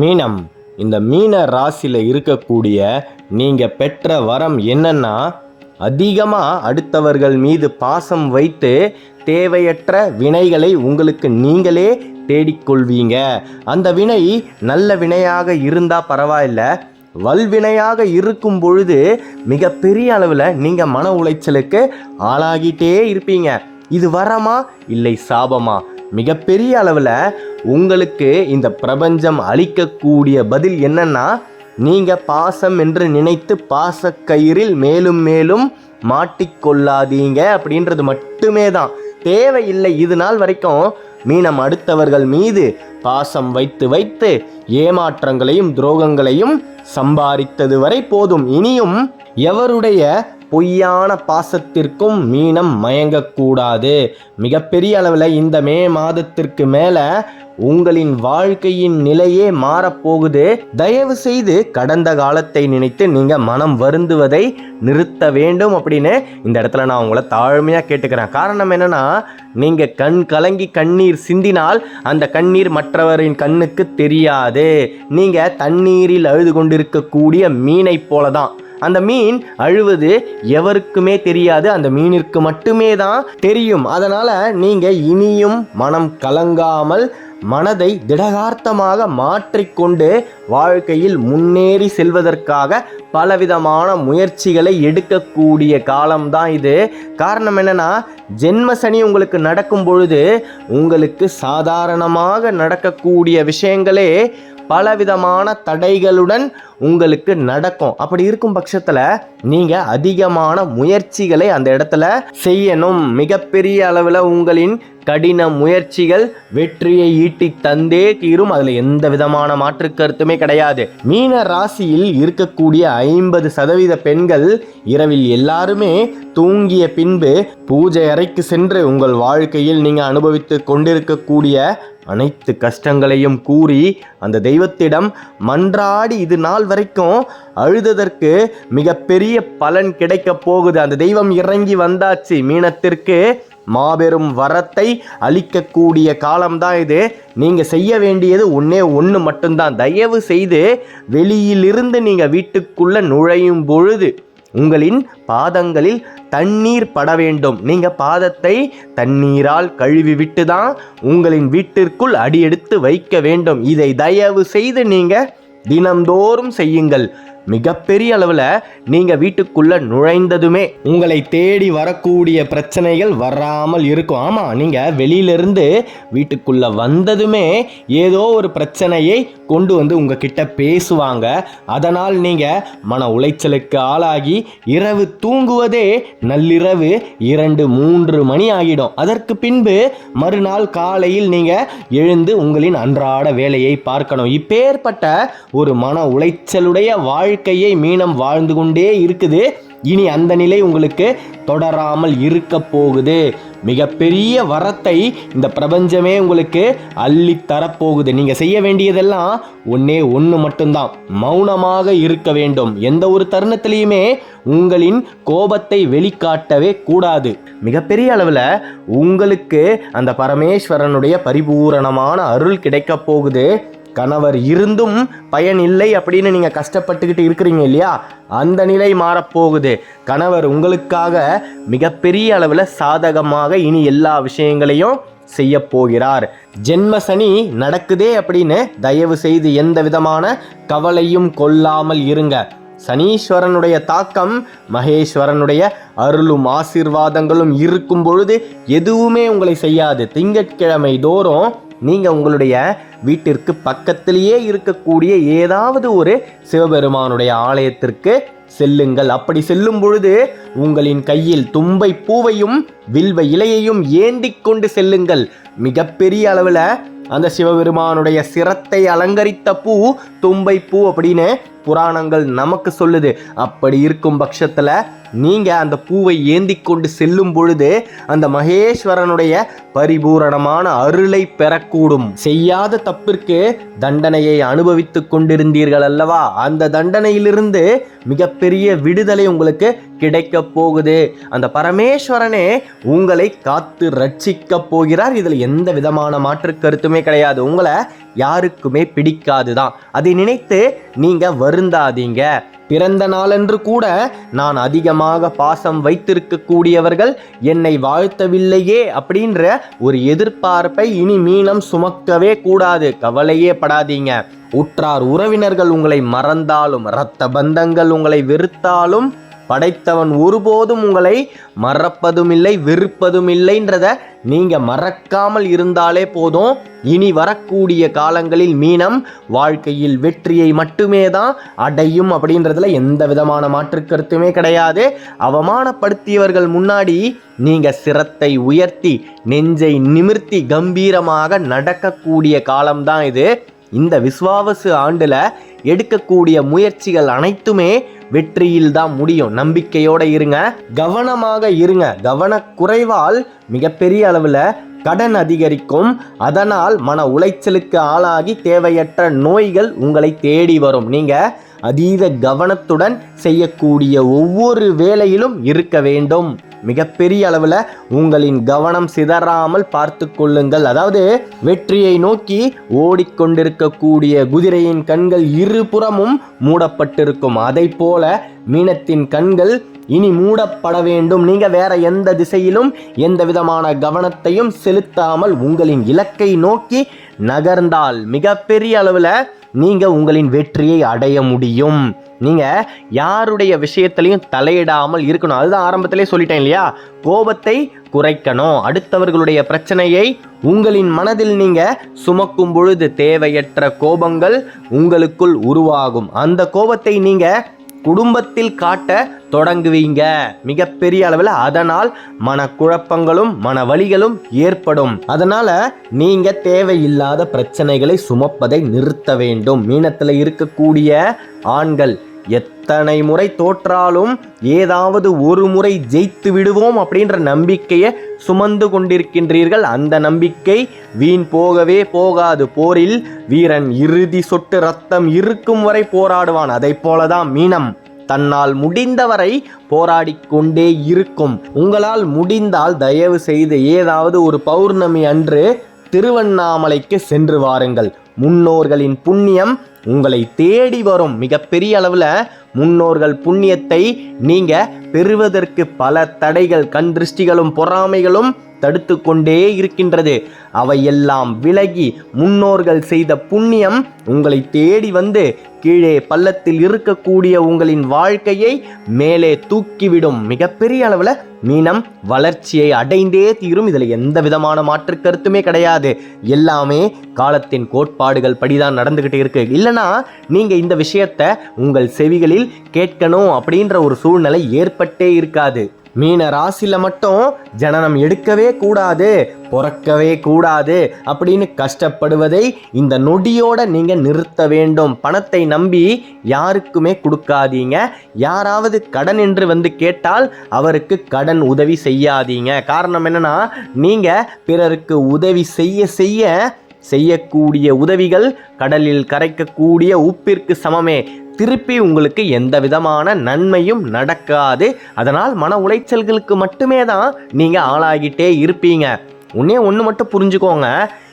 மீனம். இந்த மீன ராசியில் இருக்கக்கூடிய நீங்கள் பெற்ற வரம் என்னன்னா அதிகமாக அடுத்தவர்கள் மீது பாசம் வைத்து தேவையற்ற வினைகளை உங்களுக்கு நீங்களே தேடிக்கொள்வீங்க. அந்த வினை நல்ல வினையாக இருந்தால் பரவாயில்ல. வல்வினையாக இருக்கும் பொழுது மிகப்பெரிய அளவில் நீங்கள் மன உளைச்சலுக்கு ஆளாகிட்டே இருப்பீங்க. இது வரமா? இல்லை சாபமா? மிகப்பெரிய அளவில் உங்களுக்கு இந்த பிரபஞ்சம் அளிக்கக்கூடிய பதில் என்னன்னா நீங்கள் பாசம் என்று நினைத்து பாசக்கயிறில் மேலும் மேலும் மாட்டிக்கொள்ளாதீங்க அப்படின்றது மட்டுமே தான். தேவையில்லை இது நாள் வரைக்கும் மீனம் அடுத்தவர்கள் மீது பாசம் வைத்து வைத்து ஏமாற்றங்களையும் துரோகங்களையும் சம்பாதித்தது வரை போதும். இனியும் எவருடைய பொய்யான பாசத்திற்கும் மீனம் மயங்கக்கூடாது. மிகப்பெரிய அளவில் இந்த மே மாதத்திற்கு மேலே உங்களின் வாழ்க்கையின் நிலையே மாறப்போகுது. தயவு செய்து கடந்த காலத்தை நினைத்து நீங்கள் மனம் வருந்துவதை நிறுத்த வேண்டும் அப்படின்னு இந்த இடத்துல நான் உங்களை தாழ்மையாக கேட்டுக்கிறேன். காரணம் என்னன்னா நீங்கள் கண் கலங்கி கண்ணீர் சிந்தினால் அந்த கண்ணீர் மற்றவரின் கண்ணுக்கு தெரியாது. நீங்கள் தண்ணீரில் அழுது கொண்டிருக்கக்கூடிய மீனை போல தான் அந்த மீன் அழுவது எவருக்குமே தெரியாது. அந்த மீனிற்கு மட்டுமே தான் தெரியும். அதனால் நீங்கள் இனியும் மனம் கலங்காமல் மனதை திடகார்த்தமாக மாற்றிக்கொண்டு வாழ்க்கையில் முன்னேறி செல்வதற்காக பலவிதமான முயற்சிகளை எடுக்கக்கூடிய காலம்தான் இது. காரணம் என்னென்னா ஜென்ம சனி உங்களுக்கு நடக்கும் பொழுது உங்களுக்கு சாதாரணமாக நடக்கக்கூடிய விஷயங்களே பலவிதமான தடைகளுடன் உங்களுக்கு நடக்கும். அப்படி இருக்கும் பட்சத்தில் நீங்கள் அதிகமான முயற்சிகளை அந்த இடத்துல செய்யணும். மிகப்பெரிய அளவில் உங்களின் கடின முயற்சிகள் வெற்றியை ஈட்டி தந்தே தீரும். அதில் எந்த விதமான மாற்று கருத்துமே கிடையாது. மீன ராசியில் இருக்கக்கூடிய ஐம்பது சதவீத பெண்கள் இரவில் எல்லாருமே தூங்கிய பின்பு பூஜை அறைக்கு சென்று உங்கள் வாழ்க்கையில் நீங்கள் அனுபவித்து கொண்டிருக்கக்கூடிய அனைத்து கஷ்டங்களையும் கூறி அந்த தெய்வத்திடம் மன்றாடி இது நாள் வரைக்கும் அழுததற்கு மிகப்பெரிய பலன் கிடைக்க போகுது. அந்த தெய்வம் இறங்கி வந்தாச்சு. மீனத்திற்கு மாபெரும் வரத்தை அளிக்கக்கூடிய காலம்தான் இது. நீங்கள் செய்ய வேண்டியது ஒன்றே ஒன்று மட்டும்தான். தயவு செய்து வெளியிலிருந்து நீங்கள் வீட்டுக்குள்ளே நுழையும் பொழுது உங்களின் பாதங்களில் தண்ணீர் பட வேண்டும். நீங்கள் பாதத்தை தண்ணீரால் கழுவி விட்டு தான் உங்களின் வீட்டிற்குள் அடியெடுத்து வைக்க வேண்டும். இதை தயவு செய்து நீங்கள் தினம்தோறும் செய்யுங்கள். மிகப்பெரிய அளவில் நீங்கள் வீட்டுக்குள்ளே நுழைந்ததுமே உங்களை தேடி வரக்கூடிய பிரச்சனைகள் வராமல் இருக்கும். ஆமாம் நீங்கள் வெளியிலிருந்து வீட்டுக்குள்ளே வந்ததுமே ஏதோ ஒரு பிரச்சனையை கொண்டு வந்து உங்ககிட்ட பேசுவாங்க. அதனால் நீங்கள் மன உளைச்சலுக்கு ஆளாகி இரவு தூங்குவதே நள்ளிரவு இரண்டு மூன்று மணி ஆகிடும். அதற்கு பின்பு மறுநாள் காலையில் நீங்கள் எழுந்து உங்களின் அன்றாட வேலையை பார்க்கணும். இப்பேற்பட்ட ஒரு மன உளைச்சலுடைய வாழ் வாழ்க்கையை மீனம் வாழ்ந்து கொண்டே இருக்குது. இனி அந்த நிலை உங்களுக்கு தொடராமல் இருக்க போகுது. மிகப்பெரிய வரத்தை இந்த பிரபஞ்சமே உங்களுக்கு அள்ளி தரப்போகுது. நீங்கள் செய்ய வேண்டியதெல்லாம் ஒன்றே ஒன்று மட்டும்தான். மௌனமாக இருக்க வேண்டும். எந்த ஒரு தருணத்திலையுமே உங்களின் கோபத்தை வெளிக்காட்டவே கூடாது. மிகப்பெரிய அளவில் உங்களுக்கு அந்த பரமேஸ்வரனுடைய பரிபூரணமான அருள் கிடைக்க போகுது. கணவர் இருந்தும் பயன் இல்லை அப்படின்னு நீங்கள் கஷ்டப்பட்டுக்கிட்டு இருக்கிறீங்க இல்லையா? அந்த நிலை மாறப்போகுது. கணவர் உங்களுக்காக மிகப்பெரிய அளவில் சாதகமாக இனி எல்லா விஷயங்களையும் செய்ய போகிறார். ஜென்ம சனி நடக்குதே அப்படின்னு தயவு செய்து எந்த விதமான கவலையும் கொள்ளாமல் இருங்க. சனீஸ்வரனுடைய தாக்கம் மகேஸ்வரனுடைய அருளும் ஆசீர்வாதங்களும் இருக்கும் பொழுது எதுவுமே உங்களை செய்யாது. திங்கட்கிழமை தோறும் நீங்கள் உங்களுடைய வீட்டிற்கு பக்கத்திலேயே இருக்கக்கூடிய ஏதாவது ஒரு சிவபெருமானுடைய ஆலயத்திற்கு செல்லுங்கள். அப்படி செல்லும் பொழுது உங்களின் கையில் தும்பை பூவையும் வில்வ இலையையும் ஏந்தி கொண்டு செல்லுங்கள். மிகப்பெரிய அளவில் அந்த சிவபெருமானுடைய சிரத்தை அலங்கரித்த பூ தும்பை பூ அப்படின்னு புராணங்கள் நமக்கு சொல்லுது. அப்படி இருக்கும் பட்சத்தில் நீங்கள் அந்த பூவை ஏந்தி கொண்டு செல்லும் பொழுது அந்த மகேஸ்வரனுடைய பரிபூரணமான அருளை பெறக்கூடும். செய்யாத தப்பிற்கு தண்டனையை அனுபவித்துக் கொண்டிருந்தீர்கள் அல்லவா? அந்த தண்டனையிலிருந்து மிகப்பெரிய விடுதலை உங்களுக்கு கிடைக்க போகுது. அந்த பரமேஸ்வரனே உங்களை காத்து ரட்சிக்க போகிறார். இதில் எந்த விதமான மாற்று கருத்துமே கிடையாது. உங்களை யாருக்குமே பிடிக்காது தான் அதை நினைத்து நீங்க வருந்தாதீங்க. பிறந்த நாளன்று கூட நான் அதிகமாக பாசம் வைத்திருக்கக்கூடியவர்கள் என்னை வாழ்த்தவில்லையே அப்படின்ற ஒரு எதிர்பார்ப்பை இனி மீனம் சுமக்கவே கூடாது. கவலையே படாதீங்க. உற்றார் உறவினர்கள் உங்களை மறந்தாலும் இரத்த பந்தங்கள் உங்களை வெறுத்தாலும் படைத்தவன் ஒருபோதும் உங்களை மறப்பதும் இல்லை வெறுப்பதும் இல்லைன்றத நீங்க மறக்காமல் இருந்தாலே போதும். இனி வரக்கூடிய காலங்களில் மீனம் வாழ்க்கையில் வெற்றியை மட்டுமே தான் அடையும் அப்படின்றதுல எந்த விதமான மாற்று கருத்துமே கிடையாது. அவமானப்படுத்தியவர்கள் முன்னாடி நீங்க சிரத்தை உயர்த்தி நெஞ்சை நிமிர்த்தி கம்பீரமாக நடக்கக்கூடிய காலம்தான் இது. இந்த விஸ்வாவசு ஆண்டில் எடுக்கக்கூடிய முயற்சிகள் அனைத்துமே வெற்றியில் தான் முடியும். நம்பிக்கையோடு இருங்க. கவனமாக இருங்க. கவனக்குறைவால் மிகப்பெரிய அளவில் கடன் அதிகரிக்கும். அதனால் மன உளைச்சலுக்கு ஆளாகி தேவையற்ற நோய்கள் உங்களை தேடி வரும். நீங்கள் அதீத கவனத்துடன் செய்யக்கூடிய ஒவ்வொரு வேலையிலும் இருக்க வேண்டும். மிகப்பெரிய அளவில் உங்களின் கவனம் சிதறாமல் பார்த்து கொள்ளுங்கள். அதாவது வெற்றியை நோக்கி ஓடிக்கொண்டிருக்கக்கூடிய குதிரையின் கண்கள் இருபுறமும் மூடப்பட்டிருக்கும். அதை போல மீனத்தின் கண்கள் இனி மூடப்பட வேண்டும். நீங்க வேற எந்த திசையிலும் எந்த விதமான கவனத்தையும் செலுத்தாமல் உங்களின் இலக்கை நோக்கி நகர்ந்தால் மிகப்பெரிய அளவில் நீங்கள் உங்களின் வெற்றியை அடைய முடியும். நீங்கள் யாருடைய விஷயத்திலையும் தலையிடாமல் இருக்கணும். அதுதான் ஆரம்பத்திலே சொல்லிட்டேன் இல்லையா? கோபத்தை குறைக்கணும். அடுத்தவர்களுடைய பிரச்சனையை உங்களின் மனதில் நீங்கள் சுமக்கும் பொழுது தேவையற்ற கோபங்கள் உங்களுக்குள் உருவாகும். அந்த கோபத்தை நீங்கள் குடும்பத்தில் காட்ட தொடங்குவீங்க. மிகப்பெரிய அளவில் அதனால் மனக்குழப்பங்களும் மன வலிகளும் ஏற்படும். அதனால நீங்க தேவையில்லாத பிரச்சனைகளை சுமப்பதை நிறுத்த வேண்டும். மீனத்தில் இருக்கக்கூடிய ஆண்கள் எத்தனை முறை தோற்றாலும் ஏதாவது ஒரு முறை ஜெயித்து விடுவோம் அப்படின்ற நம்பிக்கையை சுமந்து கொண்டிருக்கின்றீர்கள். அந்த நம்பிக்கை வீண் போகவே போகாது. போரில் வீரன் இறுதி சொட்டு ரத்தம் இருக்கும் வரை போராடுவான். அதை போலதான் மீனம் தன்னால் முடிந்தவரை போராடி கொண்டே இருக்கும். உங்களால் முடிந்தால் தயவு செய்து ஏதாவது ஒரு பௌர்ணமி அன்று திருவண்ணாமலைக்கு சென்று வாருங்கள். முன்னோர்களின் புண்ணியம் உங்களை தேடி வரும் மிகப்பெரிய அளவில் முன்னோர்கள் புண்ணியத்தை நீங்கள் பெறுவதற்கு பல தடைகள் கண் திருஷ்டிகளும் பொறாமைகளும் தடுத்து கொண்டே இருக்கின்றது. அவையெல்லாம் விலகி முன்னோர்கள் செய்த புண்ணியம் உங்களை தேடி வந்து கீழே பள்ளத்தில் இருக்கக்கூடிய உங்களின் வாழ்க்கையை மேலே தூக்கிவிடும். மிகப்பெரிய அளவில் மீனம் வளர்ச்சியை அடைந்தே தீரும். இதில் எந்த விதமான மாற்று கருத்துமே கிடையாது. எல்லாமே காலத்தின் கோட்பாடுகள் படிதான் நடந்துக்கிட்டு இருக்கு. இல்லைனா நீங்கள் இந்த விஷயத்தை உங்கள் செவிகளில் கேட்கணும் அப்படின்ற ஒரு சூழ்நிலை ஏற்பட்டே இருக்காது. மீன ராசியில் மட்டும் ஜனனம் எடுக்கவே கூடாது பிறக்கவே கூடாது அப்படின்னு கஷ்டப்படுவதை இந்த நொடியோட நீங்கள் நிறுத்த வேண்டும். பணத்தை நம்பி யாருக்குமே கொடுக்காதீங்க. யாராவது கடன் என்று வந்து கேட்டால் அவருக்கு கடன் உதவி செய்யாதீங்க. காரணம் என்னன்னா நீங்கள் பிறருக்கு உதவி செய்ய செய்ய செய்யக்கூடிய உதவிகள் கடலில் கரைக்கக்கூடிய உப்பிற்கு சமமே. திருப்பி உங்களுக்கு எந்த விதமான நன்மையும் நடக்காது. அதனால் மன உளைச்சல்களுக்கு மட்டுமே தான் நீங்கள் ஆளாகிட்டே இருப்பீங்க. உன்னே ஒன்று மட்டும் புரிஞ்சுக்கோங்க.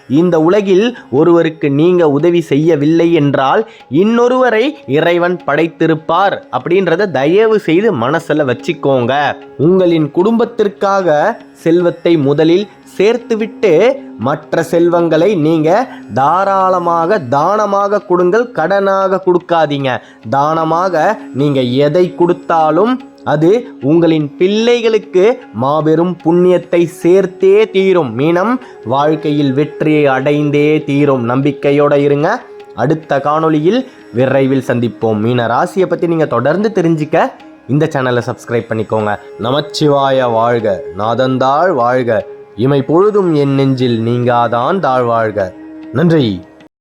இந்த உலகில் ஒருவருக்கு நீங்க உதவி செய்யவில்லை என்றால் இன்னொருவரை இறைவன் படைத்திருப்பார் அப்படின்றத தயவு செய்து மனசுல வச்சுக்கோங்க. உங்களின் குடும்பத்திற்காக செல்வத்தை முதலில் சேர்த்துவிட்டு மற்ற செல்வங்களை நீங்க தாராளமாக தானமாக கொடுங்கள் கடனாக கொடுக்காதீங்க. தானமாக நீங்க எதை கொடுத்தாலும் அது உங்களின் பிள்ளைகளுக்கு மாபெரும் புண்ணியத்தை சேர்த்தே தீரும். மீனம் வாழ்க்கையில் வெற்றியை அடைந்தே தீரும். நம்பிக்கையோடு இருங்க. அடுத்த காணொளியில் விரைவில் சந்திப்போம். மீன ராசியை பற்றி நீங்கள் தொடர்ந்து தெரிஞ்சுக்க இந்த சேனலை சப்ஸ்கிரைப் பண்ணிக்கோங்க. நமச்சிவாய வாழ்க. நாதந்தாள் வாழ்க. இமை பொழுதும் என் நெஞ்சில் நீங்காதான் தாழ்வாழ்க நன்றி.